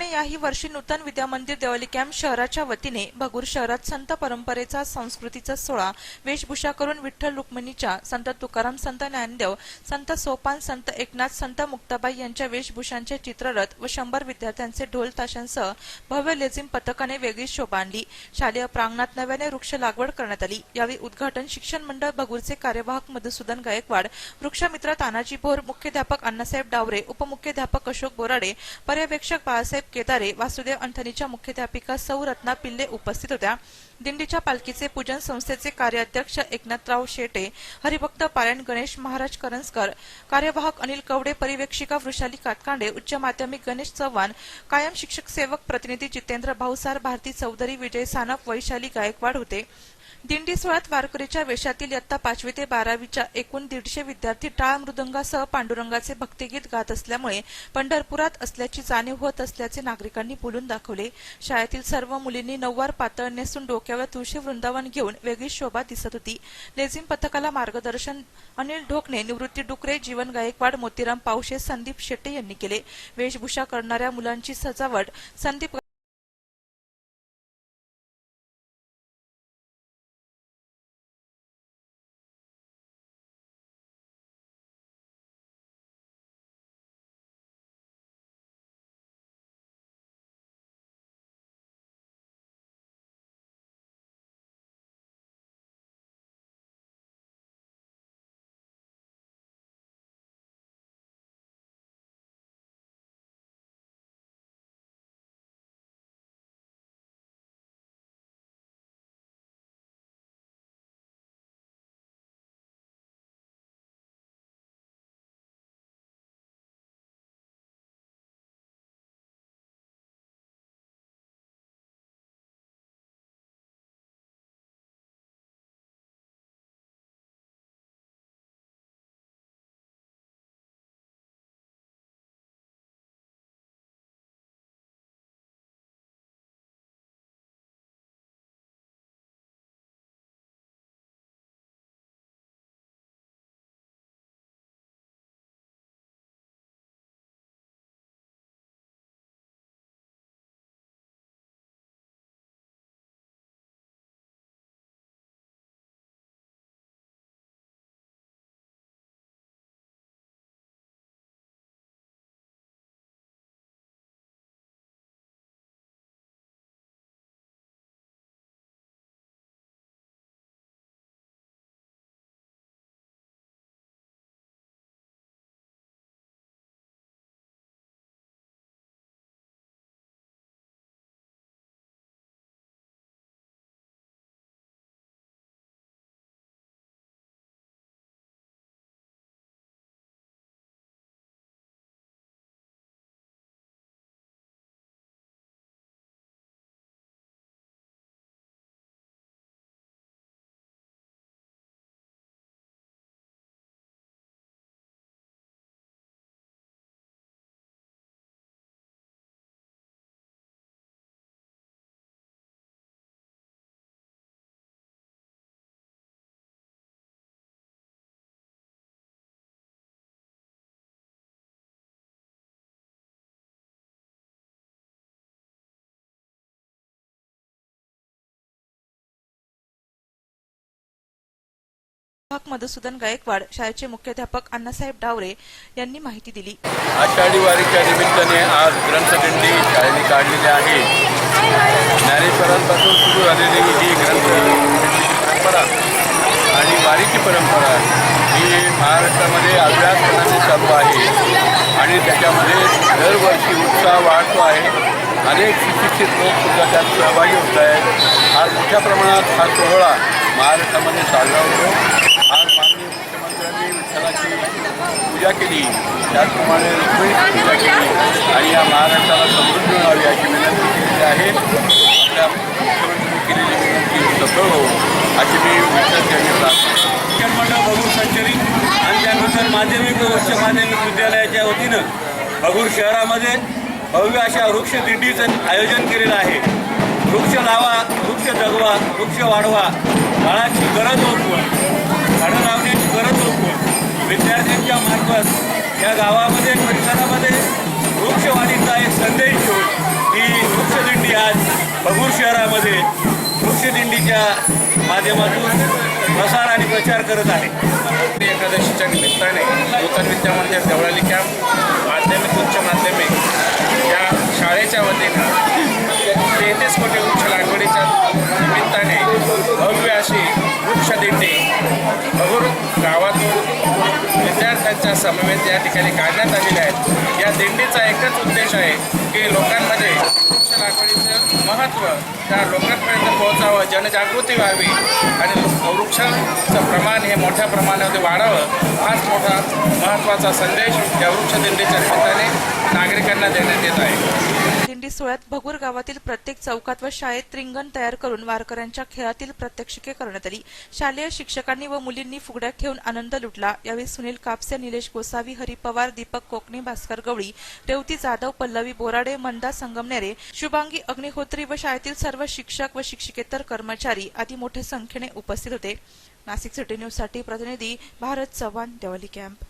त्याप्रमाणे याही वर्षी नूतन विद्या मंदिर देवली कॅम्प शहराच्या वतीने भगूर शहरात संत परंपरेचा संस्कृतीचा सोहळा वेशभूषा करून विठ्ठल रुक्मिणीच्या संत तुकाराम संत ज्ञानदेव संत सोपान संत एकनाथ संत मुक्ताबाई यांच्या वेशभूषांचे चित्ररथ व शंभर विद्यार्थ्यांचे ढोल ताशांसह भव्य लेझिम पथकाने वेगळी शोभा आणली. शालेय प्रांगणात नव्याने वृक्ष लागवड करण्यात आली. यावेळी उद्घाटन शिक्षण मंडळ भगूरचे कार्यवाहक मधुसूदन गायकवाड वृक्षमित्र तानाजी भोर मुख्याध्यापक अण्णासाहेब डावरे उपमुख्याध्यापक अशोक बोराडे पर्यवेक्षक बाळासाहेब केदारे वासुदेव अंथनीच्या मुख्याध्यापिका सौ रत्ना पिल्ले उपस्थित होत्या. दिंडीच्या पालखीचे पूजन संस्थेचे कार्याध्यक्ष एकनाथराव शेटे हरिभक्त पारायण गणेश महाराज करंजकर कार्यवाहक अनिल कवडे पर्यवेक्षिका वृषाली कातकांडे उच्च माध्यमिक गणेश चव्हाण कायम शिक्षक सेवक प्रतिनिधी जितेंद्र भाऊसार भारती चौधरी विजय सानप वैशाली गायकवाड होते. दिंडी सोहळ्यात वारकरीच्या वेशातील इयत्ता पाचवी ते बारावीच्या एकूण दीडशे विद्यार्थी टाळ मृदंगासह पांडुरंगाचे भक्तिगीत गात असल्यामुळे पंढरपुरात असल्याची जाणीव होत असल्याचे नागरिकांनी बोलून दाखवले. शाळेतील सर्व मुलींनी नऊवार पातळ नेसून डोक्यावर तुळशी वृंदावन घेऊन वेगळी शोभा दिसत होती. लेझिम पथकाला मार्गदर्शन अनिल ढोकणे निवृत्ती डुकरे जीवन गायकवाड मोतीराम पावशे संदीप शेट्टे यांनी केले. वेशभूषा करणाऱ्या मुलांची सजावट संदीप मधुसूदन गायकवाड शाळेचे मुख्याध्यापक अण्णासाहेब डावरे यांनी माहिती दिली. आषाढी वारीच्या निमित्ताने आज ग्रंथदिंडी शाळेने काढलेली आहे. ज्ञानेश्वरांपासून सुरू झालेली ही ग्रंथ परंपरा आणि वारीची परंपरा ही महाराष्ट्रामध्ये अभ्यासपणाने चालू आहे. आणि त्याच्यामध्ये दरवर्षी उत्साह वाढतो आहे. अनेक सुशिक्षित लोक सुद्धा त्यात सहभागी होत आहेत. आज मोठ्या प्रमाणात हा सोहळा महाराष्ट्रामध्ये साजरा होतो आज माननीय मुख्यमंत्र्यांनी विठ्ठलाची पूजा केली. त्याचप्रमाणे रुक्मिणीची पूजा केली. आणि या महाराष्ट्राला समृद्ध मिळावी अशी विनंती केलेली आहे. आपल्या मुख्यमंत्र्यांनी केलेली विनंती सफळ हो अशी मी विठ्ठल शिक्षण मंडळ भगूर संचरी आणि त्यानंतर माध्यमिक उच्च माध्यमिक विद्यालयाच्या वतीनं भगूर शहरामध्ये भव्य अशा वृक्ष दिंडीचं आयोजन केलेलं आहे. वृक्ष लावा वृक्ष जगवा वृक्ष वाढवा. काळाची गरज ओळखून झाडं लावण्याची गरज ओळखून विद्यार्थ्यांच्या मार्फत या गावामध्ये परिसरामध्ये वृक्षवाढीचा एक संदेश घेऊन ही वृक्षदिंडी आज भगूर शहरामध्ये वृक्षदिंडीच्या माध्यमातून प्रसार आणि प्रचार करत आहे. एकादशीच्या निमित्ताने नूतन विद्या देवळाली कॅम्प माध्यमिक उच्च माध्यमिक गावातून समवेत या ठिकाणी काढण्यात आलेल्या आहेत. या दिंडीचा एकच उद्देश आहे की लोकांमध्ये वृक्ष लागवडीचं महत्त्व त्या लोकांपर्यंत पोहोचावं जनजागृती व्हावी आणि वृक्षाचं प्रमाण हे मोठ्या प्रमाणामध्ये वाढावं हाच मोठा महत्त्वाचा संदेश या वृक्षदिंडीच्या निमित्ताने नागरिकांना देण्यात येत आहे. दिंडी सोहळ्यात भगूर गावातील प्रत्येक चौकात व शाळेत रिंगण तयार करून वारकऱ्यांच्या खेळातील प्रात्यक्षिके करण्यात आली. शालेय शिक्षकांनी व मुलींनी फुगड्या खेळून आनंद लुटला. यावेळी सुनील कापसे निलेश गोसावी हरी पवार दीपक कोकणे भास्कर गवळी रेवती जाधव पल्लवी बोराडे मंदा संगमनेरे शुभांगी अग्निहोत्री व शाळेतील सर्व शिक्षक व शिक्षिकेतर कर्मचारी आदी मोठ्या संख्येने उपस्थित होते. नाशिक सिटी न्यूजसाठी प्रतिनिधी भारत चव्हाण देवली कॅम्प.